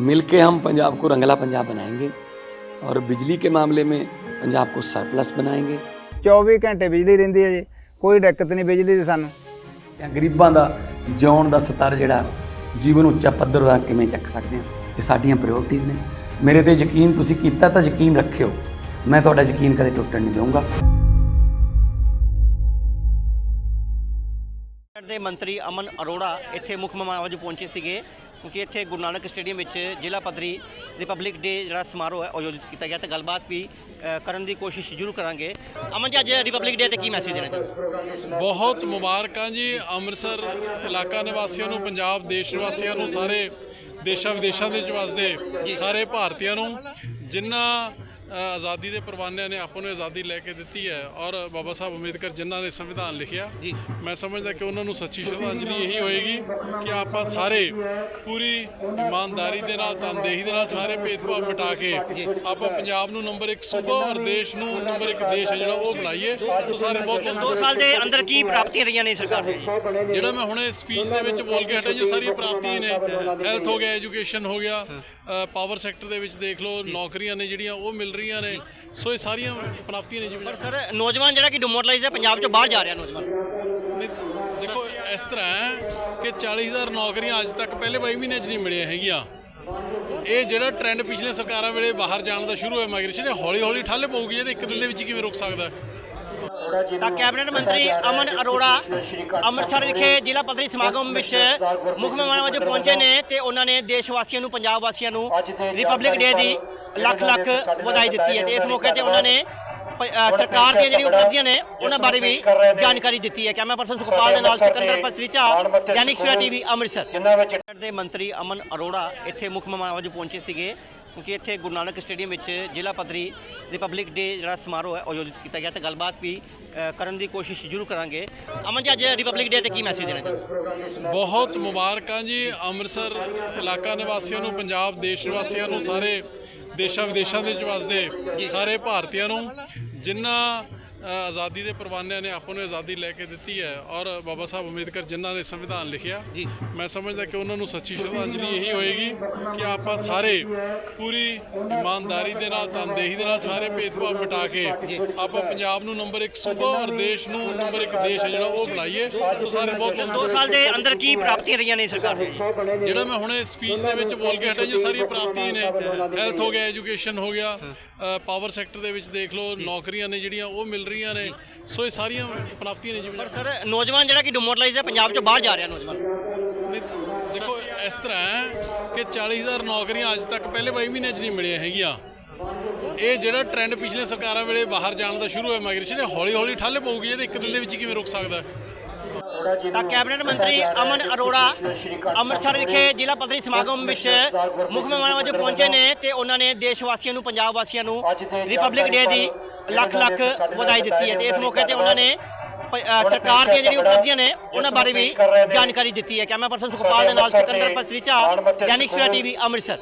मिलके हम पंजाब को रंगला पंजाब बनाएंगे और बिजली के मामले में पंजाब को सरप्लस बनाएंगे 24 ਘੰਟੇ ਬਿਜਲੀ ਰਹਿੰਦੀ ਹੈ ਜੀ ਕੋਈ ਦਿੱਕਤ ਨਹੀਂ ਬਿਜਲੀ ਦੀ ਸਾਨੂੰ ਜਾਂ ਗਰੀਬਾਂ ਦਾ ਜਿਉਣ ਦਾ ਸਤਰ ਜਿਹੜਾ ਜੀਵਨ ਉੱਚਾ ਪੱਧਰ ਦਾ ਕਿਵੇਂ ਚੱਕ ਸਕਦੇ ਹਾਂ ਇਹ ਸਾਡੀਆਂ ਪ੍ਰਾਇੋਰਟੀਆਂ ਨੇ ਮੇਰੇ ਤੇ ਯਕੀਨ ਤੁਸੀਂ ਕੀਤਾ ਤਾਂ ਯਕੀਨ ਰੱਖਿਓ ਮੈਂ ਤੁਹਾਡਾ ਯਕੀਨ ਕਦੇ ਟੁੱਟਣ ਨਹੀਂ ਦਊਂਗਾ ਦੇ ਮੰਤਰੀ ਅਮਨ ਅਰੋੜਾ ਇੱਥੇ ਮੁੱਖ ਮਹਿਮਾਨ ਵਜੋਂ ਪਹੁੰਚੇ ਸੀਗੇ ਕਿਉਂਕਿ ਇੱਥੇ ਗੁਰੂ ਨਾਨਕ ਸਟੇਡੀਅਮ ਵਿੱਚ ਜ਼ਿਲ੍ਹਾ ਪੱਧਰੀ ਰਿਪਬਲਿਕ ਡੇ ਜਿਹੜਾ ਸਮਾਰੋਹ ਹੈ ਆਯੋਜਿਤ ਕੀਤਾ ਗਿਆ ਤੇ ਗੱਲਬਾਤ ਵੀ ਕਰਨ ਦੀ ਕੋਸ਼ਿਸ਼ ਜ਼ਰੂਰ ਕਰਾਂਗੇ। ਅਮਨ ਜੀ ਅੱਜ ਰਿਪਬਲਿਕ ਡੇ ਤੇ ਕੀ ਮੈਸੇਜ ਦੇਣਾ ਚਾਹੁੰਦੇ ਬਹੁਤ ਮੁਬਾਰਕਾਂ ਜੀ ਅੰਮ੍ਰਿਤਸਰ ਇਲਾਕਾ ਨਿਵਾਸੀਆਂ ਨੂੰ ਪੰਜਾਬ ਦੇਸ਼ ਨਿਵਾਸੀਆਂ ਨੂੰ ਸਾਰੇ ਦੇਸ਼ਾਂ ਵਿਦੇਸ਼ਾਂ ਦੇ ਵਿੱਚ ਵਸਦੇ ਸਾਰੇ ਭਾਰਤੀਆਂ ਨੂੰ ਜਿਨ੍ਹਾਂ ਆਜ਼ਾਦੀ ਦੇ ਪਰਵਾਨਿਆਂ ਨੇ ਆਪਾਂ ਨੂੰ ਆਜ਼ਾਦੀ ਲੈ ਕੇ ਦਿੱਤੀ ਹੈ ਔਰ ਬਾਬਾ ਸਾਹਿਬ ਅੰਬੇਦਕਰ ਜਿਨ੍ਹਾਂ ਨੇ ਸੰਵਿਧਾਨ ਲਿਖਿਆ। ਮੈਂ ਸਮਝਦਾ ਕਿ ਉਹਨਾਂ ਨੂੰ ਸੱਚੀ ਸ਼ਰਧਾਂਜਲੀ ਇਹੀ ਹੋਏਗੀ ਕਿ ਆਪਾਂ ਸਾਰੇ ਪੂਰੀ ਇਮਾਨਦਾਰੀ ਦੇ ਨਾਲ ਤਨਦੇਹੀ ਦੇ ਨਾਲ ਸਾਰੇ ਭੇਦਭਾਵ ਮਿਟਾ ਕੇ ਆਪਾਂ ਪੰਜਾਬ ਨੂੰ ਨੰਬਰ 1 ਸੂਬਾ ਔਰ ਦੇਸ਼ ਨੂੰ ਨੰਬਰ 1 ਦੇਸ਼ ਹੈ ਜਿਹੜਾ ਉਹ ਬਣਾਈਏ ਸੋ ਸਾਰੇ ਬਹੁਤ ਬਹੁਤ ਦੋ ਸਾਲ ਦੇ ਅੰਦਰ ਕੀ ਪ੍ਰਾਪਤੀਆਂ ਰਹੀਆਂ ਨੇ ਸਰਕਾਰ ਜੀ? ਜਿਹੜਾ ਮੈਂ ਹੁਣੇ ਸਪੀਚ ਦੇ ਵਿੱਚ ਬੋਲ ਕੇ ਹਟਿਆ ਜੀ ਸਾਰੀਆਂ ਪ੍ਰਾਪਤੀਆਂ ਨੇ ਹੈਲਥ ਹੋ ਗਿਆ ਐਜੂਕੇਸ਼ਨ ਹੋ ਗਿਆ ਪਾਵਰ ਸੈਕਟਰ ਦੇ ਵਿੱਚ ਦੇਖ ਲਓ ਨੌਕਰੀਆਂ ਨੇ ਜਿਹੜੀਆਂ ਉਹ ਮਿਲ ਰਹੀਆਂ ਨੇ। ਸੋ ਇਹ ਸਾਰੀਆਂ ਪ੍ਰਾਪਤੀਆਂ ਨੇ ਜਿਵੇਂ ਪਰ ਸਰ ਨੌਜਵਾਨ ਜਿਹੜਾ ਕਿ ਡਿਮੋਟਲਾਈਜ਼ ਹੈ ਪੰਜਾਬ ਚੋਂ ਬਾਹਰ ਜਾ ਰਿਹਾ ਨੌਜਵਾਨ। ਨਹੀਂ, ਦੇਖੋ ਇਸ ਤਰ੍ਹਾਂ ਹੈ ਕਿ 40000 ਨੌਕਰੀਆਂ ਅੱਜ ਤੱਕ ਪਹਿਲੇ 22 ਮਹੀਨਿਆਂ 'ਚ ਨਹੀਂ ਮਿਲੀਆਂ ਹੈਗੀਆਂ। ਇਹ ਜਿਹੜਾ ਟ੍ਰੈਂਡ ਪਿਛਲੇ ਸਰਕਾਰਾਂ ਵੇਲੇ ਬਾਹਰ ਜਾਣ ਦਾ ਸ਼ੁਰੂ ਹੋਇਆ ਮਾਈਗ੍ਰੇਸ਼ਨ ਇਹ ਹੌਲੀ ਹੌਲੀ ਠੱਲ ਪਊਗੀ। ਇਹ ਤਾਂ ਇੱਕ ਦਿਨ ਦੇ ਵਿੱਚ ਕਿਵੇਂ ਰੁਕ ਸਕਦਾ ਹੈ? ਤਾਂ ਕੈਬਨਿਟ ਮੰਤਰੀ ਅਮਨ ਅਰੋੜਾ ਅੰਮ੍ਰਿਤਸਰ ਵਿਖੇ ਜ਼ਿਲ੍ਹਾ ਪੱਧਰੀ ਸਮਾਗਮ ਵਿੱਚ ਮੁੱਖ ਮਹਿਮਾਨ ਵਜੋਂ ਪਹੁੰਚੇ ਨੇ ਤੇ ਉਹਨਾਂ ਨੇ ਦੇਸ਼ ਵਾਸੀਆਂ ਨੂੰ ਪੰਜਾਬ ਵਾਸੀਆਂ ਨੂੰ ਰਿਪਬਲਿਕ ਡੇ ਦੀ ਲੱਖ ਲੱਖ ਵਧਾਈ ਦਿੱਤੀ ਹੈ ਤੇ ਇਸ ਮੌਕੇ ਤੇ ਉਹਨਾਂ ਨੇ ਸਰਕਾਰ ਦੀਆਂ ਜਿਹੜੀਆਂ ਉਪਲਬਧੀਆਂ ਨੇ ਉਹਨਾਂ ਬਾਰੇ ਵੀ ਜਾਣਕਾਰੀ ਦਿੱਤੀ ਹੈ। ਕੈਮਰਾ ਪਰਸਨ ਸੁਖਪਾਲ ਦੇ ਨਾਲ ਸਿਕੰਦਰ ਪਸਰੀਚਾ ਦੈਨਿਕ ਸਵੇਰਾ ਟੀਵੀ ਅੰਮ੍ਰਿਤਸਰ। ਦੇ ਮੰਤਰੀ ਅਮਨ ਅਰੋੜਾ ਇੱਥੇ ਮੁੱਖ ਮਹਿਮਾਨ ਵਜੋਂ ਪਹੁੰਚੇ ਸੀਗੇ। ਕਿਉਂਕਿ ਇੱਥੇ ਗੁਰੂ ਨਾਨਕ ਸਟੇਡੀਅਮ ਵਿੱਚ ਜ਼ਿਲ੍ਹਾ ਪੱਧਰੀ ਰਿਪਬਲਿਕ ਡੇ ਜਿਹੜਾ ਸਮਾਰੋਹ ਹੈ ਆਯੋਜਿਤ ਕੀਤਾ ਗਿਆ ਤੇ ਗੱਲਬਾਤ ਵੀ ਕਰਨ ਦੀ ਕੋਸ਼ਿਸ਼ ਜ਼ਰੂਰ ਕਰਾਂਗੇ। ਅਮਨ ਜੀ ਅੱਜ ਰਿਪਬਲਿਕ ਡੇ ਤੇ ਕੀ ਮੈਸੇਜ ਦੇਣਾ ਚਾਹੁੰਦੇ ਬਹੁਤ ਮੁਬਾਰਕਾਂ ਜੀ ਅੰਮ੍ਰਿਤਸਰ ਇਲਾਕਾ ਨਿਵਾਸੀਆਂ ਨੂੰ ਪੰਜਾਬ ਦੇਸ਼ ਨਿਵਾਸੀਆਂ ਨੂੰ ਸਾਰੇ ਦੇਸ਼ਾਂ ਵਿਦੇਸ਼ਾਂ ਦੇ ਵਿੱਚ ਵਸਦੇ ਸਾਰੇ ਭਾਰਤੀਆਂ ਨੂੰ ਜਿਨ੍ਹਾਂ ਆਜ਼ਾਦੀ ਦੇ ਪਰਵਾਨਿਆਂ ਨੇ ਆਪਾਂ ਨੂੰ ਆਜ਼ਾਦੀ ਲੈ ਕੇ ਦਿੱਤੀ ਹੈ ਔਰ ਬਾਬਾ ਸਾਹਿਬ ਅੰਬੇਦਕਰ ਜਿਨ੍ਹਾਂ ਨੇ ਸੰਵਿਧਾਨ ਲਿਖਿਆ। ਮੈਂ ਸਮਝਦਾ ਕਿ ਉਹਨਾਂ ਨੂੰ ਸੱਚੀ ਸ਼ਰਧਾਂਜਲੀ ਇਹੀ ਹੋਏਗੀ ਕਿ ਆਪਾਂ ਸਾਰੇ ਪੂਰੀ ਇਮਾਨਦਾਰੀ ਦੇ ਨਾਲ ਤਨਦੇਹੀ ਦੇ ਨਾਲ ਸਾਰੇ ਭੇਦਭਾਵ ਮਿਟਾ ਕੇ ਆਪਾਂ ਪੰਜਾਬ ਨੂੰ ਨੰਬਰ 1 ਸੂਬਾ ਔਰ ਦੇਸ਼ ਨੂੰ ਨੰਬਰ 1 ਦੇਸ਼ ਹੈ ਜਿਹੜਾ ਉਹ ਬਣਾਈਏ ਸੋ ਸਾਰੇ ਬਹੁਤ ਬਹੁਤ ਦੋ ਸਾਲ ਦੇ ਅੰਦਰ ਕੀ ਪ੍ਰਾਪਤੀਆਂ ਰਹੀਆਂ ਨੇ ਸਰਕਾਰ ਜੀ? ਜਿਹੜਾ ਮੈਂ ਹੁਣੇ ਸਪੀਚ ਦੇ ਵਿੱਚ ਬੋਲ ਕੇ ਹਟਿਆ ਜੀ ਸਾਰੀਆਂ ਪ੍ਰਾਪਤੀਆਂ ਨੇ ਹੈਲਥ ਹੋ ਗਿਆ ਐਜੂਕੇਸ਼ਨ ਹੋ ਗਿਆ ਪਾਵਰ ਸੈਕਟਰ ਦੇ ਵਿੱਚ ਦੇਖ ਲਓ ਨੌਕਰੀਆਂ ਨੇ ਜਿਹੜੀਆਂ ਉਹ ਮਿਲ ਰਹੀਆਂ ਨੇ। ਸੋ ਇਹ ਸਾਰੀਆਂ ਪ੍ਰਾਪਤੀਆਂ ਨੇ ਜਿਵੇਂ ਪਰ ਸਰ ਨੌਜਵਾਨ ਜਿਹੜਾ ਕਿ ਡਿਮੋਟਲਾਈਜ਼ ਹੈ ਪੰਜਾਬ ਚੋਂ ਬਾਹਰ ਜਾ ਰਿਹਾ ਨੌਜਵਾਨ। ਦੇਖੋ ਇਸ ਤਰ੍ਹਾਂ ਹੈ ਕਿ 40000 ਨੌਕਰੀਆਂ ਅੱਜ ਤੱਕ ਪਹਿਲੇ 22 ਮਹੀਨਿਆਂ 'ਚ ਨਹੀਂ ਮਿਲੀਆਂ ਹੈਗੀਆਂ। ਇਹ ਜਿਹੜਾ ਟ੍ਰੈਂਡ ਪਿਛਲੇ ਸਰਕਾਰਾਂ ਵੇਲੇ ਬਾਹਰ ਜਾਣ ਦਾ ਸ਼ੁਰੂ ਹੋਇਆ ਮਾਈਗ੍ਰੇਸ਼ਨ ਇਹ ਹੌਲੀ ਹੌਲੀ ਠੱਲ ਪਊਗੀ। ਇਹ ਤਾਂ ਇੱਕ ਦਿਨ ਦੇ ਵਿੱਚ ਕਿਵੇਂ ਰੁਕ ਸਕਦਾ? ਹੈ ਤਾਂ ਕੈਬਨਿਟ ਮੰਤਰੀ ਅਮਨ ਅਰੋੜਾ ਅੰਮ੍ਰਿਤਸਰ ਵਿਖੇ ਜ਼ਿਲ੍ਹਾ ਪੱਧਰੀ ਸਮਾਗਮ ਵਿੱਚ ਮੁੱਖ ਮਹਿਮਾਨ ਵਜੋਂ ਪਹੁੰਚੇ ਨੇ ਤੇ ਉਹਨਾਂ ਨੇ ਦੇਸ਼ ਵਾਸੀਆਂ ਨੂੰ ਪੰਜਾਬ ਵਾਸੀਆਂ ਨੂੰ ਰਿਪਬਲਿਕ ਡੇ ਦੀ ਲੱਖ ਲੱਖ ਵਧਾਈ ਦਿੱਤੀ ਹੈ ਤੇ ਇਸ ਮੌਕੇ ਤੇ ਉਹਨਾਂ ਨੇ ਸਰਕਾਰ ਦੀਆਂ ਜਿਹੜੀਆਂ ਉਪਲਬਧੀਆਂ ਨੇ ਉਹਨਾਂ ਬਾਰੇ ਵੀ ਜਾਣਕਾਰੀ ਦਿੱਤੀ ਹੈ। ਕੈਮਰਾ ਪਰਸਨ ਸੁਖਪਾਲ ਦੇ ਨਾਲ ਸਿਕੰਦਰ ਪਸਰੀਚਾ ਦੈਨਿਕ ਸਵੇਰਾ ਟੀਵੀ ਅੰਮ੍ਰਿਤਸਰ।